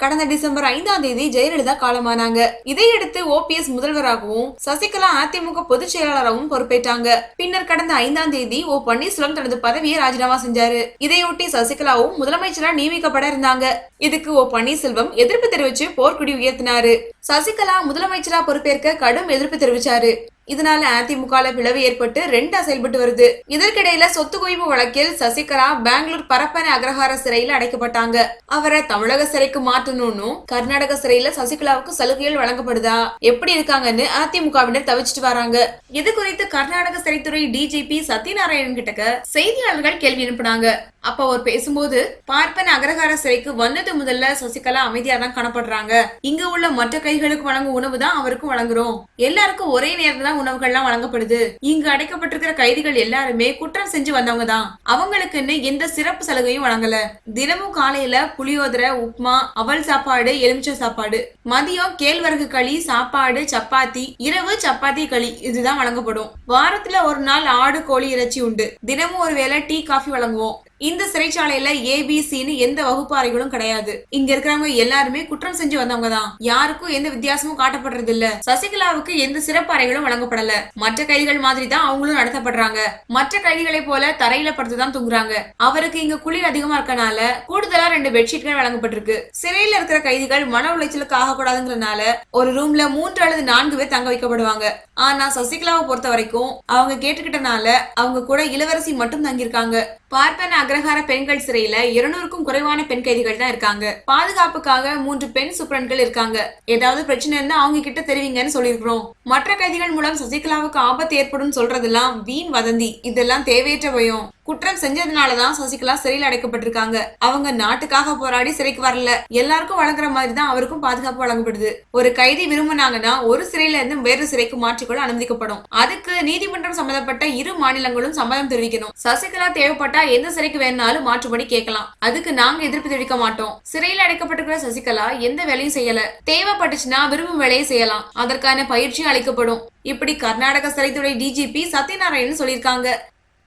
கடந்த டிசம்பர் ஐந்தாம் தேதி ஜெயலலிதா காலமானாங்க. இதையடுத்து ஓபிஎஸ் முதல்வராகவும் சசிகலா அதிமுக பொதுச் செயலாளராகவும் பொறுப்பேற்றாங்க. பின்னர் கடந்த ஐந்தாம் தேதி ஓ பன்னீர்செல்வம் தனது பதவியை ராஜினாமா செஞ்சாரு. இதையொட்டி சசிகலாவும் முதலமைச்சரா நியமிக்கப்பட இருந்தாங்க. இதுக்கு ஓ பன்னீர்செல்வம் எதிர்ப்பு தெரிவிச்சு போர்க்குடி உயர்த்தினாரு. சசிகலா முதலமைச்சரா பொறுப்பேற்க கடும் எதிர்ப்பு தெரிவிச்சாரு. இதனால அதிமுகல பிளவு ஏற்பட்டு ரெண்டா செயல்பட்டு வருது. இதற்கிடையில சொத்து குவிப்பு வழக்கில் சசிகலா பெங்களூர் பரப்பன அக்ரஹார சிறையில் அடைக்கப்பட்டாங்க. அவரை தமிழக சிறைக்கு மாற்றணும்னு கர்நாடக சிறையில சசிகலாவுக்கு சலுகைகள் வழங்கப்படுதா? எப்படி இருக்காங்கன்னு அதிமுகவினர் தவிச்சிட்டு வராங்க. இது குறித்து கர்நாடக சிறைத்துறை டிஜிபி சத்யநாராயணன் கிட்டக்க செய்தியாளர்கள் கேள்வி அனுப்புனாங்க அப்ப அவர் பேசும்போது பார்ப்பன அக்ரஹார சிறைக்கு வந்தது முதல்ல சசிகலா அமைதியா தான் காணப்படுறாங்க. இங்க உள்ள மற்ற கைகளுக்கு வழங்கும் உணவு தான் அவருக்கும் வழங்குறோம். எல்லாருக்கும் ஒரே நேரம் தான் உணவுகள்லாம் வழங்கப்படுது. இங்கு அடைக்கப்பட்டிருக்கிற கைதிகள் எல்லாருமே குற்றம் செஞ்சு வந்தவங்க தான். அவங்களுக்குன்னு எந்த சிறப்பு சலுகையும் வழங்கல. தினமும் காலையில புளியோதரை உப்மா அவல் சாப்பாடு எலுமிச்சை சாப்பாடு. மதியம் கேழ்வரகு களி சாப்பாடு சப்பாத்தி இரவு சப்பாத்தி களி இதுதான் வழங்கப்படும். வாரத்துல ஒரு நாள் ஆடு கோழி இறைச்சி உண்டு. தினமும் ஒரு வேளை டீ காஃபி வழங்குவோம். இந்த சிறைச்சாலையில ஏபிசின்னு எந்த வகுப்பு அறைகளும் கிடையாது. இங்க இருக்கிறவங்க எல்லாருமே குற்றம் செஞ்சு வந்தவங்க தான். யாருக்கும் எந்த வித்தியாசமும் காட்டப்படுறது இல்ல சசிகலாவுக்கு எந்த சிறப்பு அறைகளும் நடத்தப்படல மற்ற கைதிகள் மாதிரி தான் அவங்களும் நடத்தப்படுறாங்க. மற்ற கைதிகளை போல தரையில படுத்துதான் தூங்குறாங்க. அவருக்கு இங்க குளிர் அதிகமா இருக்கனால கூடுதலா ரெண்டு பெட்ஷீட்கள் வழங்கப்பட்டிருக்கு. சிறையில இருக்கிற கைதிகள் மன உளைச்சலுக்கு ஆகக்கூடாதுங்கிறனால ஒரு ரூம்ல மூன்று அல்லது நான்கு பேர் தங்க வைக்கப்படுவாங்க. ஆனா சசிகலாவை பொறுத்த வரைக்கும் அவங்க கேட்டுக்கிட்டனால அவங்க கூட இளவரசி மட்டும் தங்கியிருக்காங்க. பார்ப்பன அக்ரஹார பெண்கள் சிறையில இருநூறுக்கும் குறைவான பெண் கைதிகள் தான் இருக்காங்க. பாதுகாப்புக்காக மூன்று பெண் சுப்ரன்கள் இருக்காங்க. ஏதாவது பிரச்சனை இருந்தா அவங்க கிட்ட தெரிவிங்கன்னு சொல்லியிருக்கிறோம். மற்ற கைதிகள் மூலம் சசிகலாவுக்கு ஆபத்து ஏற்படும் சொல்றதெல்லாம் வீண் வதந்தி. இதெல்லாம் தேவையற்ற பயம். குற்றம் செஞ்சதுனாலதான் சசிகலா சிறையில் அடைக்கப்பட்டிருக்காங்க. அவங்க நாட்டுக்காக போராடி சிறைக்கு வரல. எல்லாருக்கும் வழங்குற மாதிரி தான் அவருக்கும் பாதுகாப்பு வழங்கப்படுது. ஒரு கைதி விரும்பினாங்கன்னா ஒரு சிறையில இருந்து வேறு சிறைக்கு மாற்றிக்கொள்ள அனுமதிக்கப்படும். அதுக்கு நீதிமன்றம் சம்பந்தப்பட்ட இரு மாநிலங்களும் சம்மதம் தெரிவிக்கணும். சசிகலா தேவைப்பட்டா எந்த சிறைக்கு வேணாலும் மாற்றுபடி கேட்கலாம். அதுக்கு நாங்க எதிர்ப்பு தெரிவிக்க மாட்டோம். சிறையில் அடைக்கப்பட்டிருக்கிற சசிகலா எந்த வேலையும் செய்யல. தேவைப்பட்டுச்சுன்னா விரும்பும் வேலையை செய்யலாம். அதற்கான பயிற்சியும் அளிக்கப்படும். இப்படி கர்நாடக சிறைத்துறை டிஜிபி சத்யநாராயணன் சொல்லியிருக்காங்க.